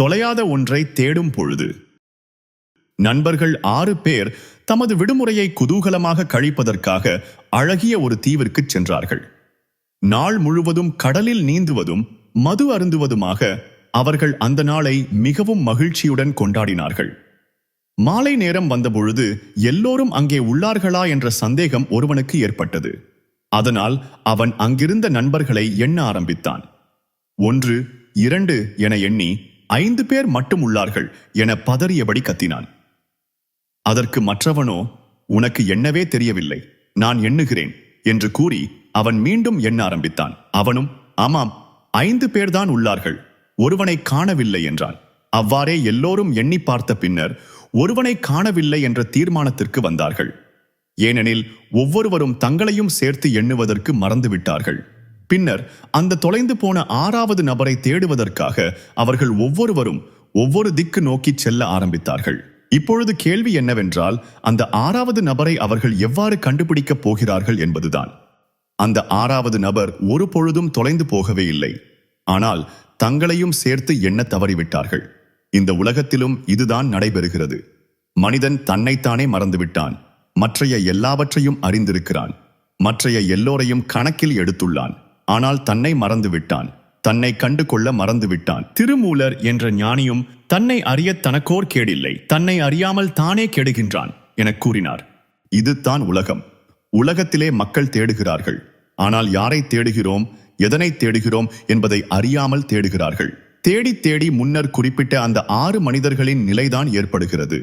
தொலையாத ஒன்றை தேடும் பொழுது. நண்பர்கள் ஆறு பேர் தமது விடுமுறையை குதூகலமாக கழிப்பதற்காக அழகிய ஒரு தீவிற்கு சென்றார்கள். நாள் முழுவதும் கடலில் நீந்துவதும் மது அருந்துவதுமாக அவர்கள் அந்த நாளை மிகவும் மகிழ்ச்சியுடன் கொண்டாடினார்கள். மாலை நேரம் வந்தபொழுது எல்லோரும் அங்கே உள்ளார்களா என்ற சந்தேகம் ஒருவனுக்கு ஏற்பட்டது. அதனால் அவன் அங்கிருந்த நண்பர்களை எண்ண ஆரம்பித்தான். ஒன்று இரண்டு என எண்ணி ஐந்து பேர் மட்டும் உள்ளார்கள் என பதறியபடி கத்தினான். அதற்கு மற்றவனோ உனக்கு என்னவே தெரியவில்லை நான் எண்ணுகிறேன் என்று கூறி அவன் மீண்டும் எண்ண ஆரம்பித்தான். அவனும் ஆமாம் ஐந்து பேர்தான் உள்ளார்கள் ஒருவனை காணவில்லை என்றான். அவ்வாறே எல்லோரும் எண்ணி பார்த்த பின்னர் ஒருவனை காணவில்லை என்ற தீர்மானத்திற்கு வந்தார்கள். ஏனெனில் ஒவ்வொருவரும் தங்களையும் சேர்த்து எண்ணுவதற்கு மறந்துவிட்டார்கள். பின்னர் அந்த தொலைந்து போன ஆறாவது நபரை தேடுவதற்காக அவர்கள் ஒவ்வொருவரும் ஒவ்வொரு திக்கு நோக்கி செல்ல ஆரம்பித்தார்கள். இப்பொழுது கேள்வி என்னவென்றால் அந்த ஆறாவது நபரை அவர்கள் எவ்வாறு கண்டுபிடிக்கப் போகிறார்கள் என்பதுதான். அந்த ஆறாவது நபர் ஒரு பொழுதும் தொலைந்து போகவே இல்லை. ஆனால் தங்களையும் சேர்த்து எண்ண தவறிவிட்டார்கள். இந்த உலகத்திலும் இதுதான் நடைபெறுகிறது. மனிதன் தன்னைத்தானே மறந்துவிட்டான். மற்றைய எல்லாவற்றையும் அறிந்திருக்கிறான். மற்றைய எல்லோரையும் கணக்கில் எடுத்துள்ளான். ஆனால் தன்னை மறந்துவிட்டான். தன்னை கண்டு கொள்ள மறந்துவிட்டான். திருமூலர் என்ற ஞானியும் தன்னை அறிய தனக்கோர் கேடில்லை. தன்னை அறியாமல் தானே கெடுகின்றான் என கூறினார். இதுதான் உலகம். உலகத்திலே மக்கள் தேடுகிறார்கள். ஆனால் யாரை தேடுகிறோம்? எதனை தேடுகிறோம்? என்பதை அறியாமல் தேடுகிறார்கள். தேடி தேடி முன்னர் குறிப்பிட்ட அந்த ஆறு மனிதர்களின் நிலைதான் ஏற்படுகிறது.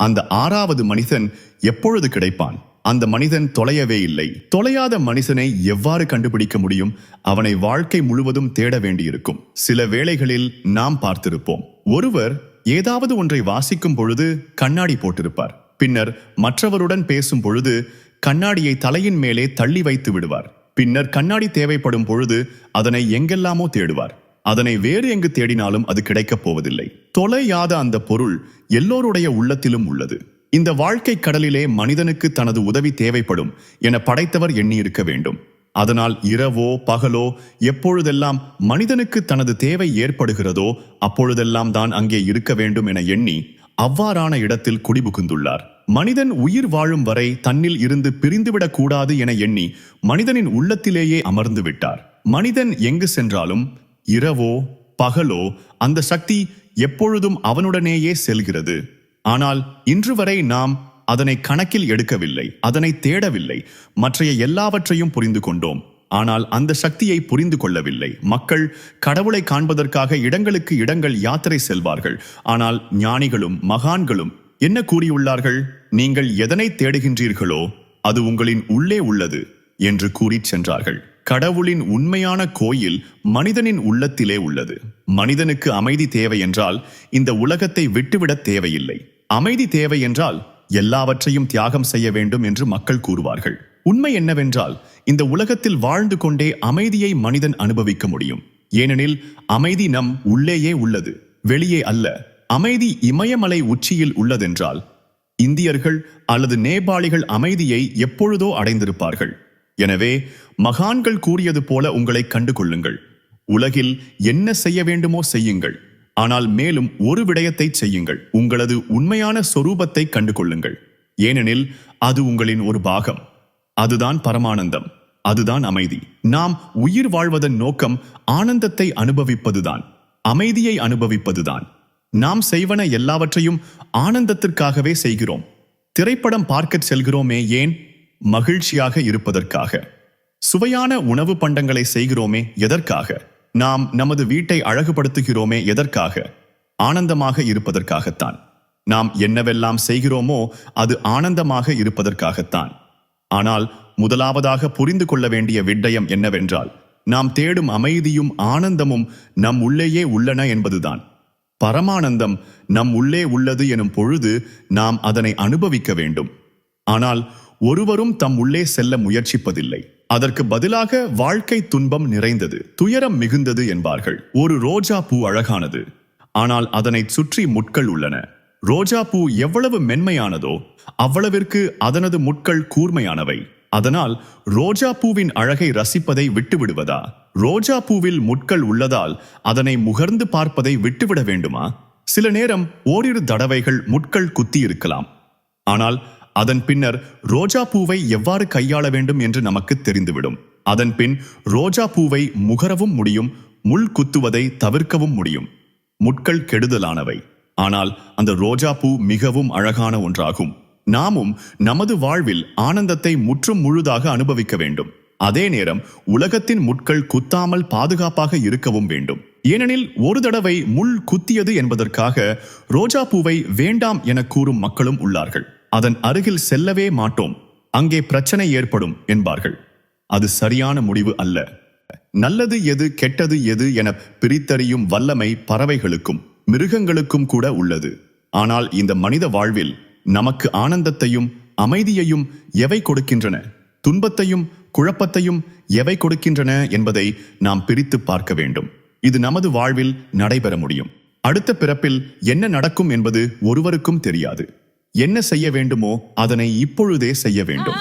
அந்த ஆறாவது மனிதன் எப்பொழுது கிடைப்பான்? அந்த மனிதன் தொலையவே இல்லை. தொலையாத மனிதனை எவ்வாறு கண்டுபிடிக்க முடியும்? அவனை வாழ்க்கை முழுவதும் தேட வேண்டியிருக்கும். சில வேளைகளில் நாம் பார்த்திருப்போம். ஒருவர் ஏதாவது ஒன்றை வாசிக்கும் பொழுது கண்ணாடி போட்டிருப்பார். பின்னர் மற்றவருடன் பேசும் பொழுது கண்ணாடியை தலையின் மேலே தள்ளி வைத்து விடுவார். பின்னர் கண்ணாடி தேவைப்படும் பொழுது அதனை எங்கெல்லாமோ தேடுவார். அதனை வேறு எங்கு தேடினாலும் அது கிடைக்கப் போவதில்லை. தொலையாத அந்த பொருள் எல்லோருடைய உள்ளத்திலும் உள்ளது. இந்த வாழ்க்கை கடலிலே மனிதனுக்கு தனது உதவி தேவைப்படும் என படைத்தவர் எண்ணியிருக்க வேண்டும். அதனால் இரவோ பகலோ எப்பொழுதெல்லாம் மனிதனுக்கு தனது தேவை ஏற்படுகிறதோ அப்பொழுதெல்லாம் தான் அங்கே இருக்க வேண்டும் என எண்ணி அவ்வாறான இடத்தில் குடிபுகுந்துள்ளார். மனிதன் உயிர் வாழும் வரை தன்னில் இருந்து பிரிந்துவிடக் கூடாது என எண்ணி மனிதனின் உள்ளத்திலேயே அமர்ந்து விட்டார். மனிதன் எங்கு சென்றாலும் இரவோ பகலோ அந்த சக்தி எப்பொழுதும் அவனுடனேயே செல்கிறது. ஆனால் இன்று வரை நாம் அதனை கணக்கில் எடுக்கவில்லை அதனை தேடவில்லை. மற்றைய எல்லாவற்றையும் புரிந்து கொண்டோம். ஆனால் அந்த சக்தியை புரிந்து கொள்ளவில்லை. மக்கள் கடவுளை காண்பதற்காக இடங்களுக்கு இடங்கள் யாத்திரை செல்வார்கள். ஆனால் ஞானிகளும் மகான்களும் என்ன கூறியுள்ளார்கள்? நீங்கள் எதனை தேடுகின்றீர்களோ அது உங்களின் உள்ளே உள்ளது என்று கூறிச் சென்றார்கள். கடவுளின் உண்மையான கோயில் மனிதனின் உள்ளத்திலே உள்ளது. மனிதனுக்கு அமைதி தேவை என்றால் இந்த உலகத்தை விட்டுவிடத் தேவையில்லை. அமைதி தேவை என்றால் எல்லாவற்றையும் தியாகம் செய்ய வேண்டும் என்று மக்கள் கூறுவார்கள். உண்மை என்னவென்றால் இந்த உலகத்தில் வாழ்ந்து கொண்டே அமைதியை மனிதன் அனுபவிக்க முடியும். ஏனெனில் அமைதி நம் உள்ளேயே உள்ளது வெளியே அல்ல. அமைதி இமயமலை உச்சியில் உள்ளதென்றால் இந்தியர்கள் அல்லது நேபாளிகள் அமைதியை எப்பொழுதோ அடைந்திருப்பார்கள். எனவே மகான்கள் கூறியது போல உங்களை கண்டு கொள்ளுங்கள் உலகில் என்ன செய்ய வேண்டுமோ செய்யுங்கள். ஆனால் மேலும் ஒரு விடயத்தை செய்யுங்கள். உங்களது உண்மையான சொரூபத்தை கண்டு கொள்ளுங்கள் ஏனெனில் அது உங்களின் ஒரு பாகம். அதுதான் பரமானந்தம். அதுதான் அமைதி. நாம் உயிர் வாழ்வதன் நோக்கம் ஆனந்தத்தை அனுபவிப்பதுதான். அமைதியை அனுபவிப்பதுதான். நாம் செய்வன எல்லாவற்றையும் ஆனந்தத்திற்காகவே செய்கிறோம். திரைப்படம் பார்க்கச் செல்கிறோமே ஏன்? மகிழ்ச்சியாக இருப்பதற்காக. சுவையான உணவு பண்டங்களை செய்கிறோமே எதற்காக? நாம் நமது வீட்டை அழகுபடுத்துகிறோமே எதற்காக? ஆனந்தமாக இருப்பதற்காகத்தான். நாம் என்னவெல்லாம் செய்கிறோமோ அது ஆனந்தமாக இருப்பதற்காகத்தான். ஆனால் முதலாவதாக புரிந்து கொள்ள வேண்டிய விடயம் என்னவென்றால் நாம் தேடும் அமைதியும் ஆனந்தமும் நம் உள்ளேயே உள்ளன என்பதுதான். பரமானந்தம் நம் உள்ளே உள்ளது எனும் பொழுது நாம் அதனை அனுபவிக்க வேண்டும். ஆனால் ஒருவரும் தம் உள்ளே செல்ல முயற்சிப்பதில்லை. அதற்கு பதிலாக வாழ்க்கை துன்பம் நிறைந்தது துயரம் மிகுந்தது என்பார்கள். ஒரு ரோஜா பூ அழகானது. ஆனால் அதனை சுற்றி முட்கள் உள்ளன. ரோஜா பூ எவ்வளவு மென்மையானதோ அவ்வளவிற்கு அதனது முட்கள் கூர்மையானவை. அதனால் ரோஜா பூவின் அழகை ரசிப்பதை விட்டுவிடுவதா? ரோஜா பூவில் முட்கள் உள்ளதால் அதனை முகர்ந்து பார்ப்பதை விட்டுவிட வேண்டுமா? சில நேரம் ஓரிரு தடவைகள் முட்கள் குத்தி இருக்கலாம் ஆனால் அதன் பின்னர் ரோஜா பூவை எவ்வாறு கையாள வேண்டும் என்று நமக்கு தெரிந்துவிடும். அதன் பின் ரோஜா பூவை முகரவும் முடியும் முள் குத்துவதை தவிர்க்கவும் முடியும். முட்கள் கெடுதலானவை. ஆனால் அந்த ரோஜா பூ மிகவும் அழகான ஒன்றாகும். நாமும் நமது வாழ்வில் ஆனந்தத்தை முற்றும் முழுதாக அனுபவிக்க வேண்டும். அதே நேரம் உலகத்தின் முட்கள் குத்தாமல் பாதுகாப்பாக இருக்கவும் வேண்டும். ஏனெனில் ஒரு தடவை முள் குத்தியது என்பதற்காக ரோஜா பூவை வேண்டாம் என கூறும் மக்களும் உள்ளார்கள். அதன் அருகில் செல்லவே மாட்டோம். அங்கே பிரச்சனை ஏற்படும் என்பார்கள். அது சரியான முடிவு அல்ல. நல்லது எது கெட்டது எது என பிரித்தறியும் வல்லமை பறவைகளுக்கும் மிருகங்களுக்கும் கூட உள்ளது. ஆனால் இந்த மனித வாழ்வில் நமக்கு ஆனந்தத்தையும் அமைதியையும் எவை கொடுக்கின்றன? துன்பத்தையும் குழப்பத்தையும் எவை கொடுக்கின்றன என்பதை நாம் பிரித்து பார்க்க வேண்டும். இது நமது வாழ்வில் நடைபெற முடியும். அடுத்த பிறப்பில் என்ன நடக்கும் என்பது ஒருவருக்கும் தெரியாது. என்ன செய்ய வேண்டுமோ அதனை இப்பொழுதே செய்ய வேண்டும்.